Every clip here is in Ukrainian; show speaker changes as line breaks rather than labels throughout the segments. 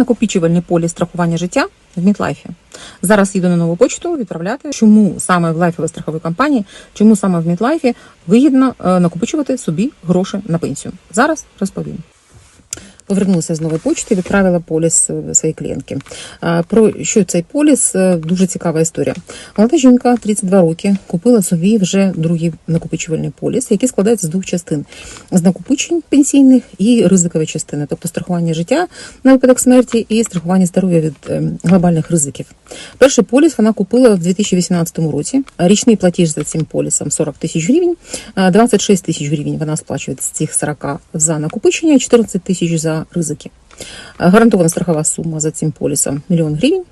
Накопічувальний полі страхування життя в Мітлайфі. Зараз їду на нову почту відправляти, чому саме в лайфовій страховій компанії, чому саме в Мітлайфі вигідно е, накопичувати собі гроші на пенсію. Зараз розповім. Повернулася з нової почти, відправила поліс е, своїй клієнтки. Про що цей поліс? Е, Дуже цікава історія. Молода жінка, 32 роки, купила собі вже другий накопичувальний поліс, який складається з двох частин: з накопичень пенсійних і ризикової частини, тобто страхування життя на випадок смерті і страхування здоров'я від е, глобальних ризиків. Перший поліс вона купила в 2018 році. Річний платіж за цим полісом 40 тисяч гривень, а 26 тисяч гривень вона сплачує з цих 40 за накопичення, і 14 тисяч за ризики. Гарантована страхова сума за цим полісом мільйон гривень.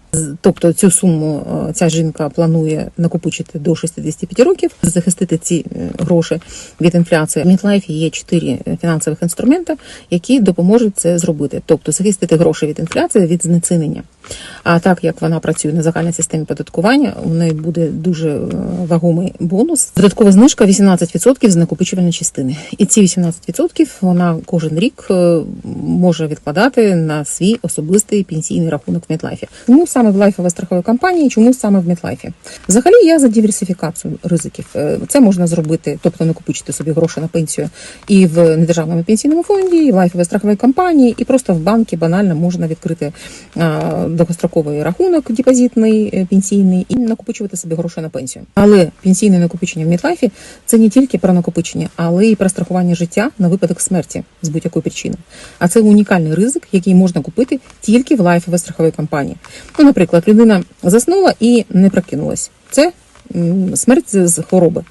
Тобто цю суму е, ця жінка планує накопичити до 65 років, захистити ці е, гроші від інфляції. В Мітлайфі є чотири е, фінансових інструменти, які допоможуть це зробити. Тобто захистити гроші від інфляції, від знецінення. А так як вона працює на загальній системі податкування, у неї буде дуже е, вагомий бонус. Додаткова знижка 18% з накопичувальної частини. І ці 18% вона кожен рік е, може відкладати на свій особистий пенсійний рахунок в Мітлайфі. Чому саме в лайфовій страховій компанії, чому саме в Мітлайфі? Взагалі я за диверсифікацію ризиків. Е, Це можна зробити, тобто накопичити собі гроші на пенсію і в недержавному пенсійному фонді, і в лайфовій страховій компанії, і просто в банки банально можна відкрити довгостроковий рахунок депозитний е, пенсійний і накопичувати собі гроші на пенсію. Але пенсійне накопичення в Мітлайфі це не тільки про накопичення, але й про страхування життя на випадок смерті з будь-якої причини. А це унікальний ризик, який можна купити тільки в лайфовій страховій компанії. Ну, наприклад, людина заснула і не прокинулась. Це смерть з хвороби.